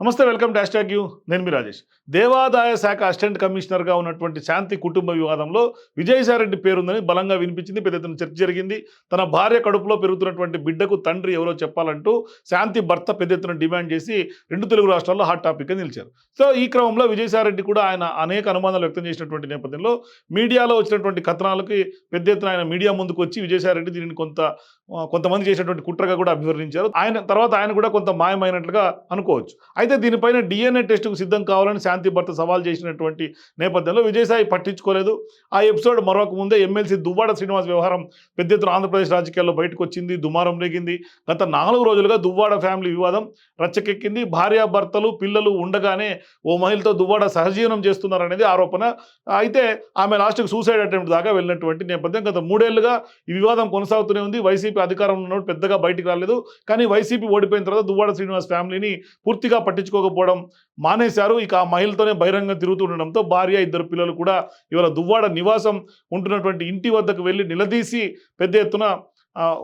నమస్తే welcome dash tag you. నేను మీ రాజేష్. దేవాదాయ శాఖ అసిస్టెంట్ కమిషనర్గా ఉన్నటువంటి శాంతి కుటుంబ వివాదంలో విజయసాయిరెడ్డి పేరుందని బలంగా వినిపించింది పెద్ద ఎత్తున చర్చ జరిగింది. తన భార్య కడుపులో పెరుగుతున్నటువంటి బిడ్డకు తండ్రి ఎవరో చెప్పాలంటూ శాంతి భర్త పెద్ద ఎత్తున డిమాండ్ చేసి రెండు తెలుగు రాష్ట్రాల్లో హాట్ టాపిక్గా నిలిచారు. సో ఈ క్రమంలో విజయసాయిరెడ్డి కూడా ఆయన అనేక అనుమానాలు వ్యక్తం చేసినటువంటి నేపథ్యంలో మీడియాలో వచ్చినటువంటి కథనాలకి పెద్ద ఎత్తున ఆయన మీడియా ముందుకు వచ్చి విజయసాయిరెడ్డి దీనిని కొంత కొంతమంది చేసినటువంటి కుట్రగా కూడా అభివర్ణించారు. ఆయన తర్వాత ఆయన కూడా కొంత మాయమైనట్లుగా అనుకోవచ్చు. అయితే దీనిపైన డిఎన్ఏ టెస్టుకు సిద్ధం కావాలని శాంతి భర్త సవాల్ చేసినటువంటి నేపథ్యంలో విజయసాయి పట్టించుకోలేదు. ఆ ఎపిసోడ్ మరొక ముందే ఎమ్మెల్సీ దువ్వాడ శ్రీనివాస్ వ్యవహారం పెద్ద ఎత్తున ఆంధ్రప్రదేశ్ రాజకీయాల్లో బయటకు వచ్చింది దుమారం రేగింది. గత నాలుగు రోజులుగా దువ్వాడ ఫ్యామిలీ వివాదం రచ్చకెక్కింది. భార్యాభర్తలు పిల్లలు ఉండగానే ఓ మహిళతో దువ్వాడ సహజీవనం చేస్తున్నారనేది ఆరోపణ. అయితే ఆమె లాస్ట్కి సూసైడ్ అటెంప్ట్ దాకా వెళ్ళినటువంటి నేపథ్యం గత మూడేళ్ళుగా ఈ వివాదం కొనసాగుతూనే ఉంది. వైసీపీ అధికారంలో పెద్దగా బయటకు రాలేదు. కానీ వైసీపీ ఓడిపోయిన తర్వాత దువ్వాడ శ్రీనివాస్ ఫ్యామిలీని పూర్తిగా పట్టించుకోకపోవడం మానేశారు. ఇక ఆ మహిళతోనే బహిరంగ తిరుగుతుండడంతో భార్య ఇద్దరు పిల్లలు కూడా ఇవాళ దువ్వాడ నివాసం ఉంటున్నటువంటి ఇంటి వద్దకు వెళ్ళి నిలదీసి పెద్ద ఎత్తున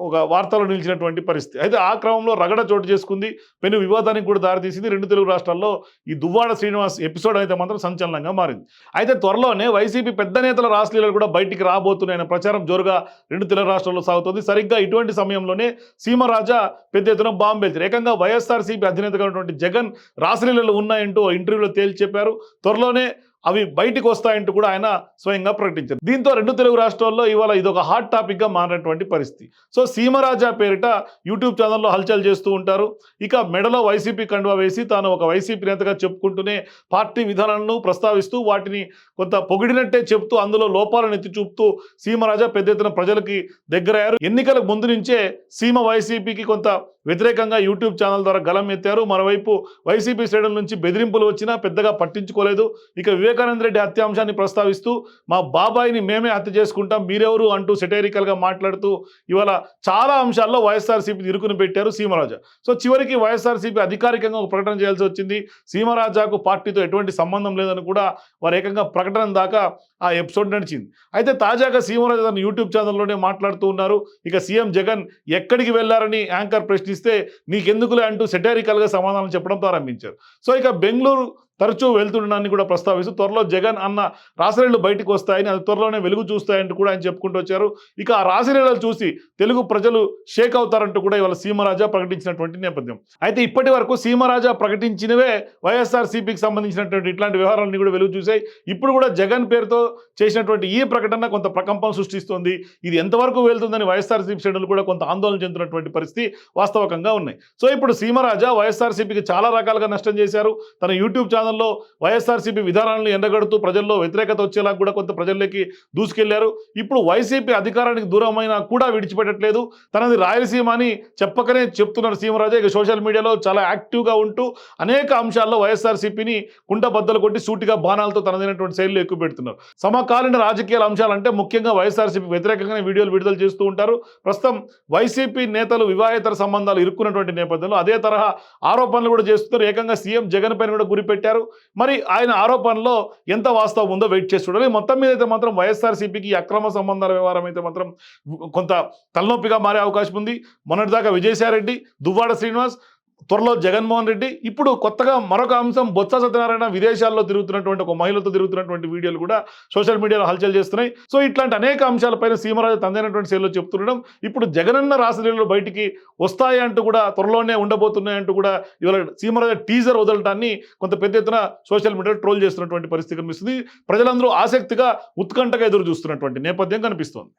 ఒక వార్తలో నిలిచినటువంటి పరిస్థితి. అయితే ఆ క్రమంలో రగడ చోటు చేసుకుంది. పెను వివాదానికి కూడా దారితీసింది. రెండు తెలుగు రాష్ట్రాల్లో ఈ దువ్వాడ శ్రీనివాస్ ఎపిసోడ్ అయితే మాత్రం సంచలనంగా మారింది. అయితే త్వరలోనే వైసీపీ పెద్ద నేతల రాష్ట్రీయాలు కూడా బయటికి రాబోతున్నాయన్న ప్రచారం జోరుగా రెండు తెలుగు రాష్ట్రాల్లో సాగుతుంది. సరిగ్గా ఇటువంటి సమయంలోనే సీమరాజా పెద్ద ఎత్తున బాంబు ఏకంగా వైఎస్ఆర్సీపీ అధినేతగా ఉన్నటువంటి జగన్ రాసలీలలు ఉన్నాయంటూ ఓ ఇంటర్వ్యూలో తేల్చి చెప్పారు. త్వరలోనే అవి బయటికి వస్తాయంటూ కూడా ఆయన స్వయంగా ప్రకటించారు. దీంతో రెండు తెలుగు రాష్ట్రాల్లో ఇవాళ ఇది ఒక హాట్ టాపిక్గా మారినటువంటి పరిస్థితి. సో సీమరాజా పేరిట యూట్యూబ్ ఛానల్లో హల్చల్ చేస్తూ ఉంటారు. ఇక మెడలో వైసీపీ కండువా వేసి తాను ఒక వైసీపీ నేతగా చెప్పుకుంటూనే పార్టీ విధానాలను ప్రస్తావిస్తూ వాటిని కొంత పొగిడినట్టే చెప్తూ అందులో లోపాలను ఎత్తి చూపుతూ సీమరాజా పెద్ద ఎత్తున ప్రజలకి దగ్గరయ్యారు. ఎన్నికలకు ముందు నుంచే సీమ వైసీపీకి కొంత వ్యతిరేకంగా యూట్యూబ్ ఛానల్ ద్వారా గలం ఎత్తారు. మరోవైపు వైసీపీ శ్రేణుల నుంచి బెదిరింపులు వచ్చినా పెద్దగా పట్టించుకోలేదు. ఇక వివేకానంద రెడ్డి హత్యాంశాన్ని ప్రస్తావిస్తూ మా బాబాయిని మేమే హత్య చేసుకుంటాం మీరెవరు అంటూ సెటైరికల్గా మాట్లాడుతూ ఇవాళ చాలా అంశాల్లో వైఎస్ఆర్సీపీ ఇరుకుని పెట్టారు సీమరాజా. సో చివరికి వైఎస్ఆర్సీపీ అధికారికంగా ఒక ప్రకటన చేయాల్సి వచ్చింది. సీమరాజాకు పార్టీతో ఎటువంటి సంబంధం లేదని కూడా వారు ఏకంగా ప్రకటన దాకా ఆ ఎపిసోడ్ నడిచింది. అయితే తాజాగా సీమరాజా తన యూట్యూబ్ ఛానల్లోనే మాట్లాడుతూ ఉన్నారు. ఇక సీఎం జగన్ ఎక్కడికి వెళ్ళారని యాంకర్ ప్రశ్నిస్తే నీకెందుకులే అంటూ సెటారికల్గా సమాధానం చెప్పడం ప్రారంభించారు. సో ఇక బెంగళూరు తరచూ వెళ్తుండడాన్ని కూడా ప్రస్తావిస్తూ త్వరలో జగన్ అన్న రాసలీలు బయటకు వస్తాయని అది త్వరలోనే వెలుగు చూస్తాయంటూ కూడా ఆయన చెప్పుకుంటూ వచ్చారు. ఇక ఆ రాసలీలలు చూసి తెలుగు ప్రజలు షేక్ అవుతారంటూ కూడా ఇవాళ సీమరాజా ప్రకటించినటువంటి నేపథ్యం. అయితే ఇప్పటి వరకు సీమరాజా ప్రకటించినవే వైఎస్ఆర్ సిపికి సంబంధించినటువంటి ఇట్లాంటి వ్యవహారాలన్నీ కూడా వెలుగు చూసాయి ఇప్పుడు కూడా జగన్ పేరుతో చేసినటువంటి ఈ ప్రకటన కొంత ప్రకంపం సృష్టిస్తోంది. ఇది ఎంతవరకు వెళ్తుందని వైఎస్ఆర్సీపీ శ్రేణులు కూడా కొంత ఆందోళన చెందుతున్నటువంటి పరిస్థితి వాస్తవకంగా ఉన్నాయి. సో ఇప్పుడు సీమరాజా వైఎస్ఆర్సీపీకి చాలా రకాలుగా నష్టం చేశారు. తన యూట్యూబ్ ఛానల్లో వైఎస్ఆర్సీపీ విధానాలను ఎండగడుతూ ప్రజల్లో వ్యతిరేకత వచ్చేలా కూడా కొంత ప్రజల్లోకి దూసుకెళ్ళారు. ఇప్పుడు వైసీపీ అధికారానికి దూరమైనా కూడా విడిచిపెట్టట్లేదు. తనది రాయలసీమ అని చెప్పకనే చెప్తున్నారు సీమరాజే. ఇక సోషల్ మీడియాలో చాలా యాక్టివ్గా ఉంటూ అనేక అంశాల్లో వైఎస్ఆర్సీపీని కుండబద్దలు కొట్టి సూటిగా బాణాలతో తనదైనటువంటి శైలిలో ఎక్కువ పెడుతున్నారు సమకాలీన రాజకీయాల అంశాలంటే ముఖ్యంగా వైఎస్ఆర్సీపీ వ్యతిరేకంగానే వీడియోలు విడుదల చేస్తూ ఉంటారు. ప్రస్తుతం వైసీపీ నేతలు వివాహేతర సంబంధాలు ఇరుక్కున్నటువంటి నేపథ్యంలో అదే తరహా ఆరోపణలు కూడా చేస్తున్నారు. ఏకంగా సీఎం జగన్ పైన కూడా గురిపెట్టారు మరి ఆయన ఆరోపణలో ఎంత వాస్తవం ఉందో వెయిట్ చేసి చూడాలి. మొత్తం మీద అయితే మాత్రం వైఎస్ఆర్సీపీకి అక్రమ సంబంధాల వ్యవహారం అయితే మాత్రం కొంత తలనొప్పిగా మారే అవకాశం ఉంది. మొన్నటిదాకా విజయసాయిరెడ్డి దువ్వాడ శ్రీనివాస్ త్వరలో జగన్మోహన్ రెడ్డి ఇప్పుడు కొత్తగా మరొక అంశం బొత్స సత్యనారాయణ విదేశాల్లో తిరుగుతున్నటువంటి ఒక మహిళతో తిరుగుతున్నటువంటి వీడియోలు కూడా సోషల్ మీడియాలో హల్చల్ చేస్తున్నాయి. సో ఇట్లాంటి అనేక అంశాలపైన సీమరాజు తందైనటువంటి శైలిలో చెప్తుండడం ఇప్పుడు జగనన్న రాసలీలు బయటికి వస్తాయి అంటూ కూడా త్వరలోనే ఉండబోతున్నాయి అంటూ కూడా ఇవాళ సీమరాజు టీజర్ వదలటాన్ని కొంత పెద్ద ఎత్తున సోషల్ మీడియాలో ట్రోల్ చేస్తున్నటువంటి పరిస్థితి కనిపిస్తుంది. ప్రజలందరూ ఆసక్తిగా ఉత్కంఠగా ఎదురు చూస్తున్నటువంటి నేపథ్యం కనిపిస్తోంది.